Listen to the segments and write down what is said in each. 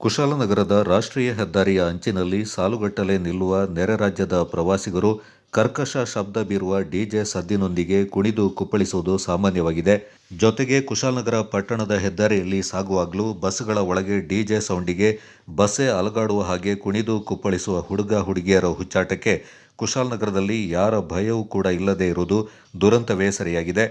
ಕುಶಾಲನಗರದ ರಾಷ್ಟ್ರೀಯ ಹೆದ್ದಾರಿಯ ಅಂಚಿನಲ್ಲಿ ಸಾಲುಗಟ್ಟಲೆ ನಿಲ್ಲುವ ನೆರೆ ರಾಜ್ಯದ ಪ್ರವಾಸಿಗರು ಕರ್ಕಶ ಶಬ್ದ ಬೀರುವ ಡಿಜೆ ಸದ್ದಿನೊಂದಿಗೆ ಕುಣಿದು ಕುಪ್ಪಳಿಸುವುದು ಸಾಮಾನ್ಯವಾಗಿದೆ. ಜೊತೆಗೆ ಕುಶಾಲನಗರ ಪಟ್ಟಣದ ಹೆದ್ದಾರಿಯಲ್ಲಿ ಸಾಗುವಾಗಲೂ ಬಸ್ಗಳ ಒಳಗೆ ಡಿಜೆ ಸೌಂಡಿಗೆ ಬಸ್ಸೇ ಅಲಗಾಡುವ ಹಾಗೆ ಕುಣಿದು ಕುಪ್ಪಳಿಸುವ ಹುಡುಗ ಹುಡುಗಿಯರ ಹುಚ್ಚಾಟಕ್ಕೆ ಕುಶಾಲನಗರದಲ್ಲಿ ಯಾರ ಭಯವೂ ಕೂಡ ಇಲ್ಲದೆ ಇರುವುದು ದುರಂತವೇ ಸರಿಯಾಗಿದೆ.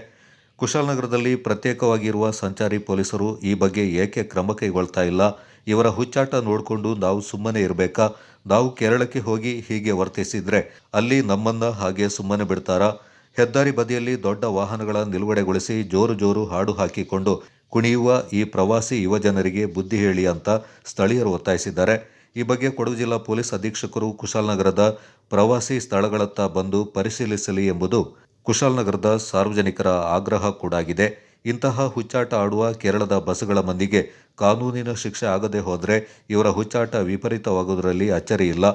ಕುಶಾಲನಗರದಲ್ಲಿ ಪ್ರತ್ಯೇಕವಾಗಿರುವ ಸಂಚಾರಿ ಪೊಲೀಸರು ಈ ಬಗ್ಗೆ ಏಕೆ ಕ್ರಮ ಕೈಗೊಳ್ತಾ ಇಲ್ಲ? ಇವರ ಹುಚ್ಚಾಟ ನೋಡಿಕೊಂಡು ನಾವು ಸುಮ್ಮನೆ ಇರಬೇಕಾ? ನಾವು ಕೇರಳಕ್ಕೆ ಹೋಗಿ ಹೀಗೆ ವರ್ತಿಸಿದ್ರೆ ಅಲ್ಲಿ ನಮ್ಮನ್ನ ಹಾಗೆ ಸುಮ್ಮನೆ ಬಿಡ್ತಾರಾ? ಹೆದ್ದಾರಿ ಬದಿಯಲ್ಲಿ ದೊಡ್ಡ ವಾಹನಗಳ ನಿಲುಗಡೆಗೊಳಿಸಿ ಜೋರು ಜೋರು ಹಾಡು ಹಾಕಿಕೊಂಡು ಕುಣಿಯುವ ಈ ಪ್ರವಾಸಿ ಯುವಜನರಿಗೆ ಬುದ್ಧಿ ಹೇಳಿ ಅಂತ ಸ್ಥಳೀಯರು ಒತ್ತಾಯಿಸಿದ್ದಾರೆ. ಈ ಬಗ್ಗೆ ಕೊಡಗು ಜಿಲ್ಲಾ ಪೊಲೀಸ್ ಅಧೀಕ್ಷಕರು ಕುಶಾಲನಗರದ ಪ್ರವಾಸಿ ಸ್ಥಳಗಳತ್ತ ಬಂದು ಪರಿಶೀಲಿಸಲಿ ಎಂಬುದು ಕುಶಾಲನಗರದ ಸಾರ್ವಜನಿಕರ ಆಗ್ರಹ ಕೂಡ ಆಗಿದೆ ಇಂತಹ ಹುಚ್ಚಾಟ ಆಡುವ ಕೇರಳದ ಬಸ್ಗಳ ಮಂದಿಗೆ ಕಾನೂನಿನ ಶಿಕ್ಷೆ ಆಗದೆ ಹೋದರೆ ಇವರ ಹುಚ್ಚಾಟ ವಿಪರೀತವಾಗುವುದರಲ್ಲಿ ಅಚ್ಚರಿಯಿಲ್ಲ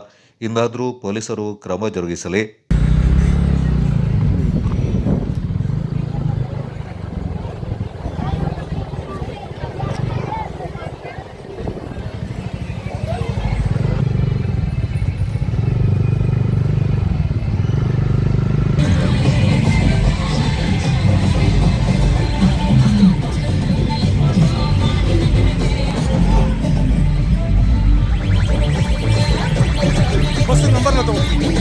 ಇನ್ನಾದರೂ ಪೊಲೀಸರು ಕ್ರಮ ಜರುಗಿಸಲಿ. não.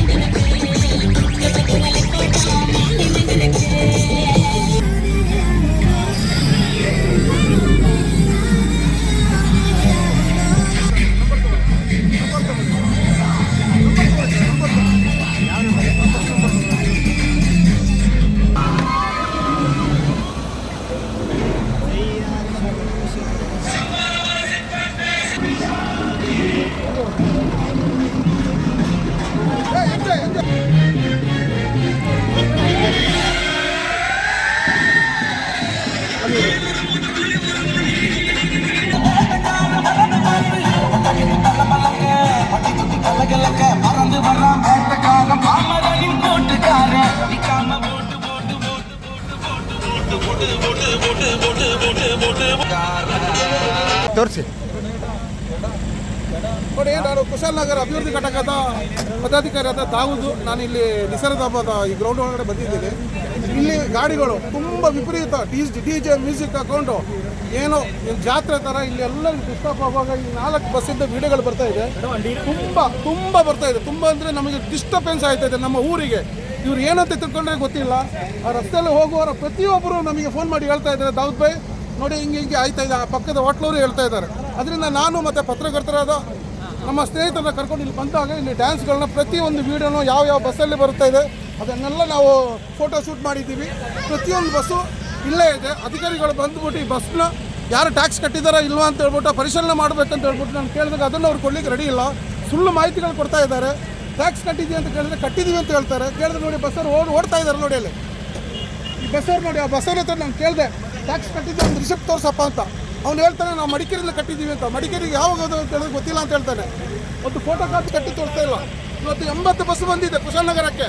ತೋರಿಸಿ. ನೋಡಿ, ನಾನು ಕುಶಾಲನಗರ ಅಭಿವೃದ್ಧಿ ಘಟಕದ ಪದಾಧಿಕಾರಿಯಾದ ದಾವೂದು. ನಾನು ಇಲ್ಲಿ ನಿಸರ್ಗಧಾಮದ ಈ ಗ್ರೌಂಡ್ ಒಳಗಡೆ ಬಂದಿದ್ದೀನಿ. ಇಲ್ಲಿ ಗಾಡಿಗಳು ತುಂಬ ವಿಪರೀತ ಡಿ ಡಿ ಜೆ ಮ್ಯೂಸಿಕ್ ಹಾಕೊಂಡು ಏನೋ ಜಾತ್ರೆ ಥರ ಇಲ್ಲಿ ಎಲ್ಲ ಡಿಸ್ಟರ್ಬ್ ಆಗುವಾಗ ಈ ನಾಲ್ಕು ಬಸ್ಸಿಂದ ವಿಡಿಯೋಗಳು ಬರ್ತಾ ಇದೆ. ತುಂಬ ತುಂಬ ಬರ್ತಾ ಇದೆ. ತುಂಬ ಅಂದರೆ ನಮಗೆ ಡಿಸ್ಟರ್ಬೆನ್ಸ್ ಆಯ್ತಾ ಇದೆ ನಮ್ಮ ಊರಿಗೆ. ಇವ್ರು ಏನಂತ ತಿಳ್ಕೊಂಡ್ರೆ ಗೊತ್ತಿಲ್ಲ. ಆ ರಸ್ತೆಯಲ್ಲಿ ಹೋಗುವವರ ಪ್ರತಿಯೊಬ್ಬರು ನಮಗೆ ಫೋನ್ ಮಾಡಿ ಹೇಳ್ತಾ ಇದ್ದಾರೆ. ದಾವೂದ್ ಭಾಯ್ ನೋಡಿ, ಹಿಂಗೆ ಹಿಂಗೆ ಆಯ್ತಾ ಇದೆ. ಆ ಪಕ್ಕದ ಹೋಟ್ಲವರು ಹೇಳ್ತಾ ಇದ್ದಾರೆ. ಅದರಿಂದ ನಾನು ಮತ್ತು ಪತ್ರಕರ್ತರಾದ ನಮ್ಮ ಸ್ನೇಹಿತರನ್ನ ಕರ್ಕೊಂಡು ಇಲ್ಲಿ ಬಂದಾಗ ಇಲ್ಲಿ ಡ್ಯಾನ್ಸ್ಗಳನ್ನ ಪ್ರತಿಯೊಂದು ವೀಡಿಯೋನು ಯಾವ ಯಾವ ಬಸ್ಸಲ್ಲಿ ಬರುತ್ತಾ ಇದೆ, ಅದನ್ನೆಲ್ಲ ನಾವು ಫೋಟೋ ಶೂಟ್ ಮಾಡಿದ್ದೀವಿ. ಪ್ರತಿಯೊಂದು ಬಸ್ಸು ಇಲ್ಲೇ ಇದೆ. ಅಧಿಕಾರಿಗಳು ಬಂದ್ಬಿಟ್ಟು ಈ ಬಸ್ನ ಯಾರು ಟ್ಯಾಕ್ಸ್ ಕಟ್ಟಿದಾರಾ ಇಲ್ವಾ ಅಂತ ಹೇಳ್ಬಿಟ್ಟು ಪರಿಶೀಲನೆ ಮಾಡಬೇಕಂತ ಹೇಳ್ಬಿಟ್ಟು ನಾನು ಕೇಳಿದಾಗ ಅದನ್ನು ಅವ್ರು ಕೊಡ್ಲಿಕ್ಕೆ ರೆಡಿ ಇಲ್ಲ. ಸುಳ್ಳು ಮಾಹಿತಿಗಳು ಕೊಡ್ತಾ ಇದ್ದಾರೆ. ಟ್ಯಾಕ್ಸ್ ಕಟ್ಟಿದ್ದೀವಿ ಅಂತ ಕೇಳಿದ್ರೆ ಕಟ್ಟಿದ್ದೀವಿ ಅಂತ ಹೇಳ್ತಾರೆ. ಕೇಳಿದ್ರೆ ನೋಡಿ, ಬಸ್ಸವ್ರು ಓಡ್, ಓಡ್ತಾ ಇದ್ದಾರೆ ನೋಡಿ ಅಲ್ಲಿ. ಈ ಬಸ್ಸವ್ರು ನೋಡಿ, ಆ ಬಸ್ಸವ್ರ ಹತ್ರ ನಾನು ಕೇಳಿದೆ. ಟ್ಯಾಕ್ಸ್ ಕಟ್ಟಿದ್ದೆ, ಒಂದು ರಿಸಿಪ್ಟ್ ತೋರಿಸಪ್ಪ ಅಂತ. ಅವ್ನು ಹೇಳ್ತಾನೆ, ನಾವು ಮಡಿಕೇರಿಯಲ್ಲಿ ಕಟ್ಟಿದ್ದೀವಿ ಅಂತ. ಮಡಿಕೇರಿಗೆ ಯಾವಾಗ ಅದು ಅಂತ ಹೇಳಿದ್ರೆ ಗೊತ್ತಿಲ್ಲ ಅಂತ ಹೇಳ್ತಾನೆ. ಒಂದು ಫೋಟೋ ಕಾಪಿ ಕಟ್ಟಿ ತೋರಿಸ್ತಾ ಇಲ್ಲ. ಇವತ್ತು ಎಂಬತ್ತು ಬಸ್ ಬಂದಿದೆ ಕುಶಾಲನಗರಕ್ಕೆ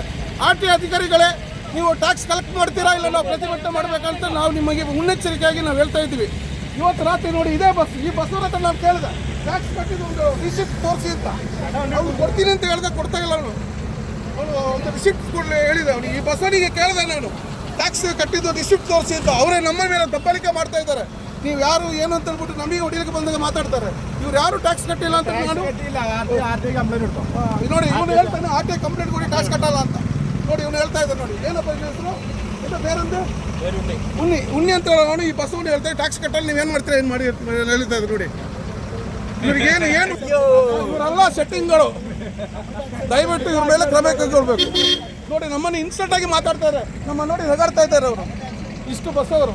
ಆರ್ ಟಿ ಅಧಿಕಾರಿಗಳೇ, ನೀವು ಟ್ಯಾಕ್ಸ್ ಕಲೆಕ್ಟ್ ಮಾಡ್ತೀರಾ ಇಲ್ಲ ನಾವು ಪ್ರತಿಭಟನೆ ಮಾಡಬೇಕಂತ ನಾವು ನಿಮಗೆ ಮುನ್ನೆಚ್ಚರಿಕೆಯಾಗಿ ನಾವು ಹೇಳ್ತಾ ಇದ್ದೀವಿ. ಇವತ್ತು ರಾತ್ರಿ ನೋಡಿ ಇದೇ ಬಸ್ ಈ ಬಸ್ಸವ್ರ ಹತ್ರ ನಾನು ಕೇಳಿದೆ. ಟ್ಯಾಕ್ಸ್ ಕಟ್ಟಿದ್ದು ಒಂದು ರಿಸಿಪ್ಟ್ ತೋರಿಸಿ ಅಂತ. ಅವ್ನು ಕೊಡ್ತೀನಿ ಅಂತ ಹೇಳಿದೆ, ಕೊಡ್ತಾ ಇಲ್ಲ ಅವನು. ಅವನು ಒಂದು ರಿಸಿಪ್ಟ್ ಕೊಡಲಿ ಹೇಳಿದೆ ಅವನಿಗೆ. ಈ ಬಸವನಿಗೆ ಕೇಳಿದೆ ನಾನು. ಟ್ಯಾಕ್ಸ್ ಕಟ್ಟಿದ್ದು ರಿಸಿಪ್ಟ್ ತೋರಿಸಿ ಅಂತ ಅವರೇ ನಮ್ಮ ಮೇಲೆ ದಬ್ಬಾಳಿಕೆ ಮಾಡ್ತಾ ಇದ್ದಾರೆ. ನೀವು ಯಾರು ಏನು ಅಂತ ಹೇಳ್ಬಿಟ್ಟು ನಮಗೆ ಹೊಡಿಲಿಕ್ಕೆ ಬಂದಾಗ ಮಾತಾಡ್ತಾರೆ. ಇವ್ರು ಯಾರು ಟ್ಯಾಕ್ಸ್ ಕಟ್ಟಿಲ್ಲ ಅಂತ ನಾನು ಇದು ನೋಡಿ ಇವನು ಹೇಳ್ತಾನೆ ಆರ್ ಟಿ ಕಂಪ್ಲೇಂಟ್ ಕೊಡಿ ಟ್ಯಾಕ್ಸ್ ಕಟ್ಟಲ್ಲ ಅಂತ. ನೋಡಿ ಇವನು ಹೇಳ್ತಾ ಇದ್ದಾರೆ ನೋಡಿ. ಏನಪ್ಪ ಹೆಸರು? ಎಂತ ಬೇರೊಂದು ಉಣ್ಣಿ ಉಣ್ಣಿ ಅಂತ ಅವನು. ಈ ಬಸವನು ಹೇಳ್ತಾರೆ ಟ್ಯಾಕ್ಸ್ ಕಟ್ಟಲ್ಲ ನೀವೇನು ಮಾಡ್ತೀರಾ ಏನು ಮಾಡಿ ಹೇಳ್ತಾ ಇದ್ರು ನೋಡಿ. ಇವ್ರಿಗೆ ಏನು ಏನು ಇವರೆಲ್ಲ ಸೆಟ್ಟಿಂಗ್ಗಳು ದಯವಿಟ್ಟು ಇವ್ರ ಮೇಲೆ ಕ್ರಮ ಕೈಗೊಳ್ಬೇಕು. ನೋಡಿ ನಮ್ಮನ್ನು ಇನ್ಸಲ್ಟಾಗಿ ಮಾತಾಡ್ತಾರೆ ನಮ್ಮನ್ನು ನೋಡಿ ಹೆಗಾಡ್ತಾ ಇದ್ದಾರೆ ಅವರು. ಇಷ್ಟು ಬಸ್ಸವರು